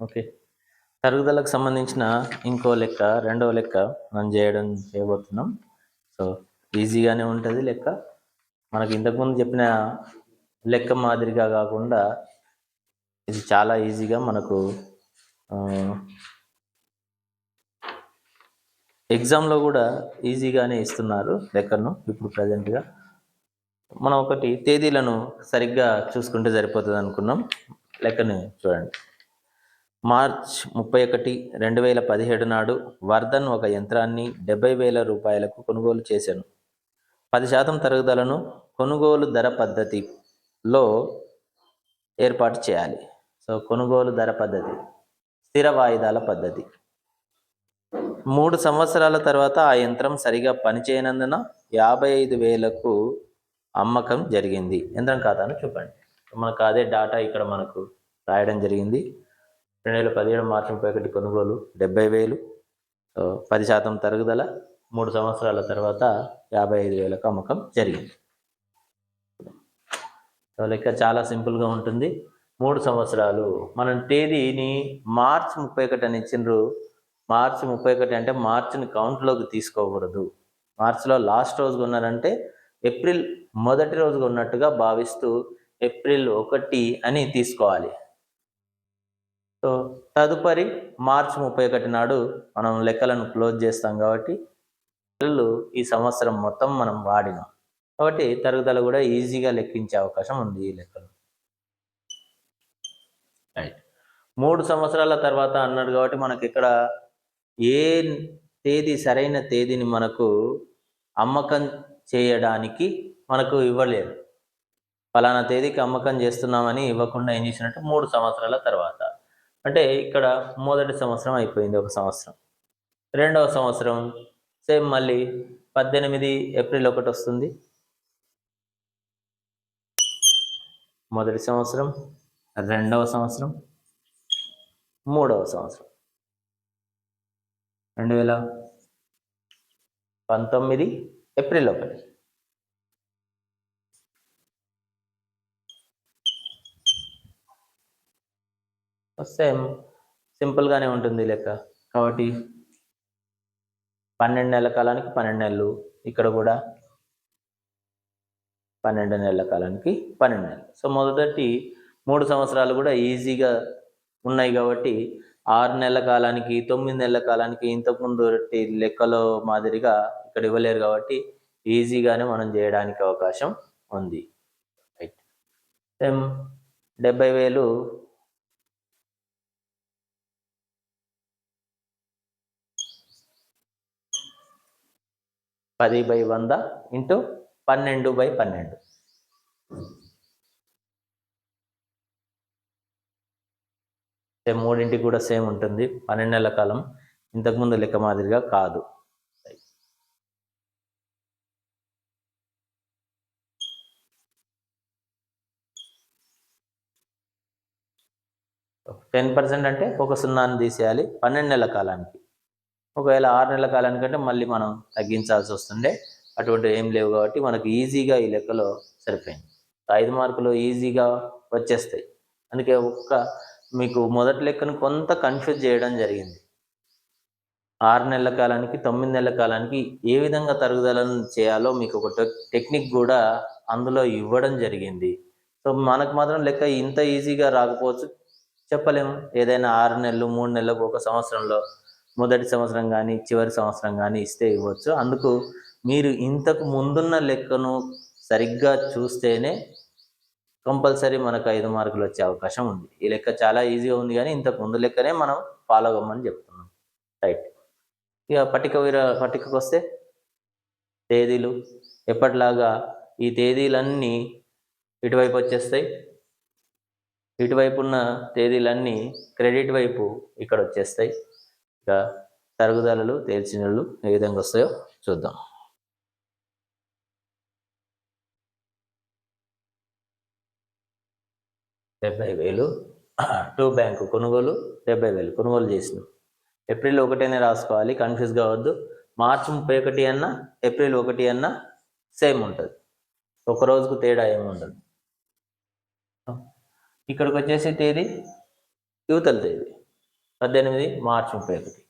Okay. తరుగుదలకు సంబంధించిన ఇంకో లెక్క రెండవ లెక్క మనం చేయడం చేయబోతున్నాం. సో ఈజీగానే ఉంటుంది లెక్క. మనకి ఇంతకుముందు చెప్పిన లెక్క మాదిరిగా కాకుండా ఇది చాలా ఈజీగా మనకు ఎగ్జామ్లో కూడా ఈజీగానే ఇస్తున్నారు లెక్కను ఇప్పుడు ప్రజెంట్గా. మనం ఒకటి తేదీలను సరిగ్గా చూసుకుంటే సరిపోతుంది అనుకున్నాం లెక్కని చూడండి. మార్చ్ ముప్పై ఒకటి రెండు వేల పదిహేడు నాడు వర్ధన్ ఒక యంత్రాన్ని డెబ్బై వేల రూపాయలకు కొనుగోలు చేశాను. పది శాతం తరుగుదలను కొనుగోలు ధర పద్ధతిలో ఏర్పాటు చేయాలి. సో కొనుగోలు ధర పద్ధతి స్థిర వాయిదాల పద్ధతి. మూడు సంవత్సరాల తర్వాత ఆ యంత్రం సరిగా పనిచేయనందున యాభై ఐదు వేలకు అమ్మకం జరిగింది. యంత్రం ఖాతాను చూపండి. మనకు అదే డాటా ఇక్కడ మనకు రాయడం జరిగింది. రెండు వేల పదిహేడు మార్చి ముప్పై ఒకటి కొనుగోలు డెబ్బై వేలు పది శాతం తరుగుదల మూడు సంవత్సరాల తర్వాత యాభై ఐదు వేలకు అమ్మకం జరిగింది. సో లెక్క చాలా సింపుల్గా ఉంటుంది. మూడు సంవత్సరాలు. మనం తేదీని మార్చి ముప్పై ఒకటి అని ఇచ్చిండ్రు. మార్చి ముప్పై ఒకటి అంటే మార్చిని కౌంట్లోకి తీసుకోకూడదు. మార్చిలో లాస్ట్ రోజు కొన్నారంటే ఏప్రిల్ మొదటి రోజు ఉన్నట్టుగా భావిస్తూ ఏప్రిల్ ఒకటి అని తీసుకోవాలి. సో తదుపరి మార్చి ముప్పై ఒకటి నాడు మనం లెక్కలను క్లోజ్ చేస్తాం కాబట్టి నెలలు ఈ సంవత్సరం మొత్తం మనం వాడినాం. కాబట్టి తరుగుదల కూడా ఈజీగా లెక్కించే అవకాశం ఉంది ఈ లెక్కలు. రైట్ మూడు సంవత్సరాల తర్వాత అన్నాడు కాబట్టి మనకి ఇక్కడ ఏ తేదీ సరైన తేదీని మనకు అమ్మకం చేయడానికి మనకు ఇవ్వలేదు. ఫలానా తేదీకి అమ్మకం చేస్తున్నామని ఇవ్వకుండా ఏం చేసినట్టు మూడు సంవత్సరాల తర్వాత. అంటే ఇక్కడ మొదటి సంవత్సరం అయిపోయింది ఒక సంవత్సరం. రెండవ సంవత్సరం సేమ్ మళ్ళీ పద్దెనిమిది ఏప్రిల్ ఒకటి వస్తుంది. మొదటి సంవత్సరం రెండవ సంవత్సరం మూడవ సంవత్సరం. రెండు వేల పంతొమ్మిది ఏప్రిల్ ఒకటి. సేమ్ సింపుల్గానే ఉంటుంది లెక్క. కాబట్టి పన్నెండు నెలల కాలానికి పన్నెండు నెలలు ఇక్కడ కూడా పన్నెండు నెలల కాలానికి పన్నెండు నెలలు. సో మొదటి మూడు సంవత్సరాలు కూడా ఈజీగా ఉన్నాయి కాబట్టి ఆరు నెలల కాలానికి తొమ్మిది నెలల కాలానికి ఇంతకుముందు లెక్కలో మాదిరిగా ఇక్కడ ఇవ్వలేరు కాబట్టి ఈజీగానే మనం చేయడానికి అవకాశం ఉంది. రైట్ సేమ్ డెబ్బై వేలు పది బై వంద ఇంటూ పన్నెండు బై పన్నెండు. మూడింటికి కూడా సేమ్ ఉంటుంది. పన్నెండు నెలల కాలం ఇంతకుముందు లెక్క మాదిరిగా కాదు. టెన్ పర్సెంట్ అంటే ఒక సున్నాను తీసేయాలి పన్నెండు నెలల కాలానికి. ఒకవేళ ఆరు నెలల కాలానికి అంటే మళ్ళీ మనం తగ్గించాల్సి వస్తుండే. అటువంటివి ఏం లేవు కాబట్టి మనకు ఈజీగా ఈ లెక్కలో సరిపోయింది. ఐదు మార్కులు ఈజీగా వచ్చేస్తాయి. అందుకే ఒక్క మీకు మొదటి లెక్కను కొంత కన్ఫ్యూజ్ చేయడం జరిగింది. ఆరు నెలల కాలానికి తొమ్మిది నెలల కాలానికి ఏ విధంగా తరుగుదలను చేయాలో మీకు ఒక టెక్- టెక్నిక్ కూడా అందులో ఇవ్వడం జరిగింది. సో మనకు మాత్రం లెక్క ఇంత ఈజీగా రాకపోవచ్చు. చెప్పలేము. ఏదైనా ఆరు నెలలు మూడు నెలలకు ఒక సంవత్సరంలో మొదటి సంవత్సరం కానీ చివరి సంవత్సరం కానీ ఇస్తే ఇవ్వచ్చు. అందుకు మీరు ఇంతకు ముందున్న లెక్కను సరిగ్గా చూస్తేనే కంపల్సరీ మనకు ఐదు మార్కులు వచ్చే అవకాశం ఉంది. ఈ లెక్క చాలా ఈజీగా ఉంది కానీ ఇంతకు ముందు లెక్కనే మనం ఫాలో అవ్వమని చెప్తున్నాం. రైట్. ఇక పట్టిక వీర పట్టికకు వస్తే తేదీలు ఎప్పటిలాగా ఈ తేదీలన్నీ ఇటువైపు వచ్చేస్తాయి. ఇటువైపు ఉన్న తేదీలన్నీ క్రెడిట్ వైపు ఇక్కడ వచ్చేస్తాయి ఇక తరుగుదలలు తేల్చినలు ఏ విధంగా వస్తాయో చూద్దాం. డెబ్బై వేలు. టూ బ్యాంకు కొనుగోలు డెబ్బై వేలు కొనుగోలు చేసినాం. ఏప్రిల్ ఒకటైనా రాసుకోవాలి కన్ఫ్యూజ్ కావద్దు. మార్చి ముప్పై ఒకటి అన్నా ఏప్రిల్ ఒకటి అన్నా సేమ్ ఉంటుంది. ఒక రోజుకు తేడా ఏమి ఉండదు. ఇక్కడికి వచ్చేసి తేదీ యువతల తేదీ. పద్దెనిమిది మార్చి ముప్పై ఒకటి.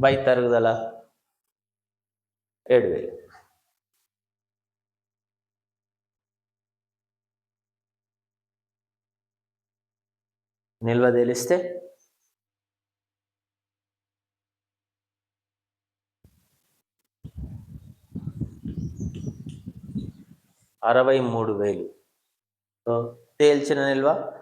బై తరుగుదల ఏడు వేలు. నిల్వ తెలిస్తే అరవై మూడు వేలు. తేల్చిన నిల్వ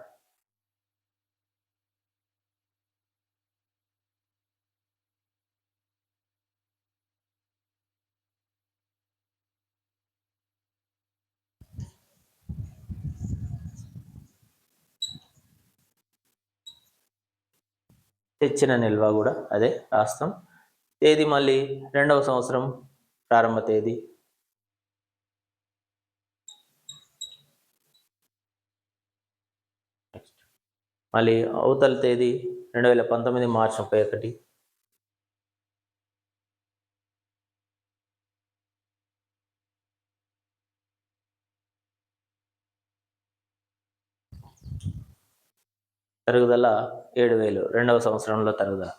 తెచ్చిన నిల్వ కూడా అదే రాస్తాం. తేదీ మళ్ళీ రెండవ సంవత్సరం ప్రారంభ తేదీ. మళ్ళీ అవతల తేదీ రెండు వేల పంతొమ్మిది మార్చి ముప్పై ఒకటి. తరుగుదల ఏడు వేలు రెండవ సంవత్సరంలో తరుగుదల.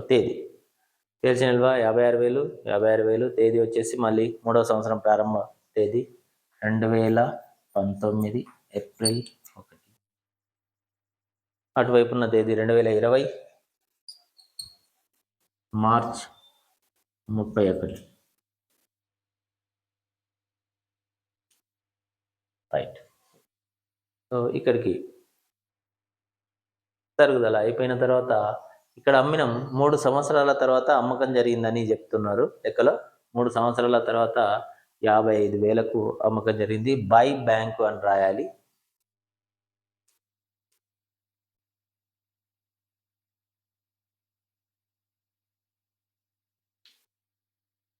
తేదీ. తేల్చిన నిల్వ యాభై ఆరు వేలు. యాభై ఆరు వేలు. తేదీ వచ్చేసి మళ్ళీ మూడవ సంవత్సరం ప్రారంభ తేదీ. రెండు వేల పంతొమ్మిది ఏప్రిల్ ఒకటి. అటువైపు ఉన్న తేదీ రెండు వేల ఇరవై మార్చ్ ముప్పై ఒకటి. రైట్ సో ఇక్కడికి తరుగుదల అయిపోయిన తర్వాత ఇక్కడ అమ్మినం మూడు సంవత్సరాల తర్వాత అమ్మకం జరిగిందని చెప్తున్నారు. లెక్కలో మూడు సంవత్సరాల తర్వాత యాభై ఐదు వేలకు అమ్మకం జరిగింది. బై బ్యాంకు అని రాయాలి.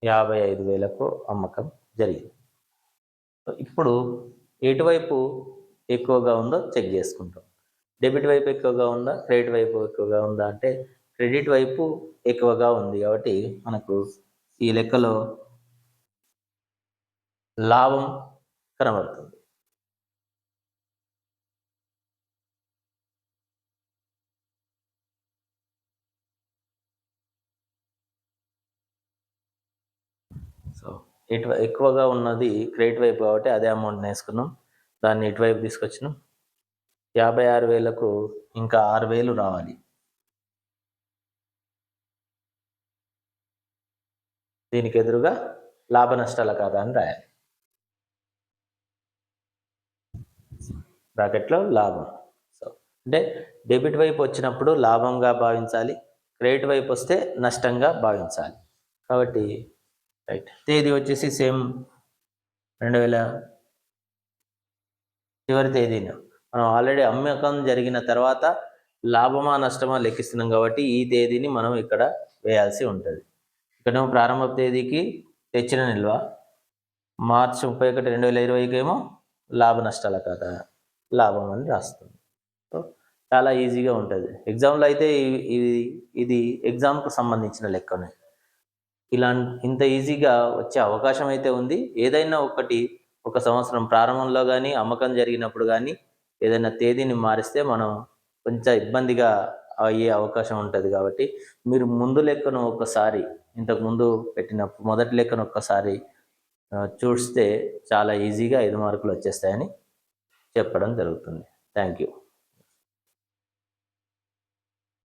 యాభై ఐదు వేలకు అమ్మకం జరిగింది. ఇప్పుడు ఎటువైపు ఎక్కువగా ఉందో చెక్ చేసుకుంటాం. డెబిట్ వైపు ఎక్కువగా ఉందా? క్రెడిట్ వైపు ఎక్కువగా ఉందా? అంటే క్రెడిట్ వైపు ఎక్కువగా ఉంది కాబట్టి మనకు ఈ లెక్కలో లాభం కనబడుతుంది. సో ఇటు ఎక్కువగా ఉన్నది క్రెడిట్ వైపు కాబట్టి అదే అమౌంట్ వేసుకున్నాం. దాన్ని ఇటువైపు తీసుకొచ్చినాం. యాభై ఆరు వేలకు ఇంకా ఆరు వేలు రావాలి. దీనికి ఎదురుగా లాభ నష్టాల ఖాతా అని రాయాలి. బ్రాకెట్లో లాభం. సో అంటే డెబిట్ వైపు వచ్చినప్పుడు లాభంగా భావించాలి క్రెడిట్ వైపు వస్తే నష్టంగా భావించాలి. కాబట్టి రైట్ తేదీ వచ్చేసి సేమ్ రెండు వేల చివరి తేదీన. మనం ఆల్రెడీ అమ్మకం జరిగిన తర్వాత లాభమా నష్టమా లెక్కిస్తున్నాం కాబట్టి ఈ తేదీని మనం ఇక్కడ వేయాల్సి ఉంటుంది. ఇక్కడ ప్రారంభ తేదీకి తెచ్చిన నిల్వ మార్చి ముప్పై ఒకటి రెండు వేల ఇరవైకి ఏమో లాభ నష్టాల కదా లాభం అని రాస్తుంది. సో చాలా ఈజీగా ఉంటుంది. ఎగ్జామ్లో అయితే ఇది ఇది ఎగ్జామ్కు సంబంధించిన లెక్కనే. ఇలా ఇంత ఈజీగా వచ్చే అవకాశం అయితే ఉంది. ఏదైనా ఒకటి ఒక సంవత్సరం ప్రారంభంలో కానీ అమ్మకం జరిగినప్పుడు కానీ ఏదైనా తేదీని మారిస్తే మనం కొంచెం ఇబ్బందిగా అయ్యే అవకాశం ఉంటుంది కాబట్టి మీరు ముందు లెక్కను ఒకసారి ఇంతకు ముందు పెట్టిన మొదటి లెక్కను ఒక్కసారి చూస్తే చాలా ఈజీగా ఐదు మార్కులు వచ్చేస్తాయని చెప్పడం జరుగుతుంది. Thank you.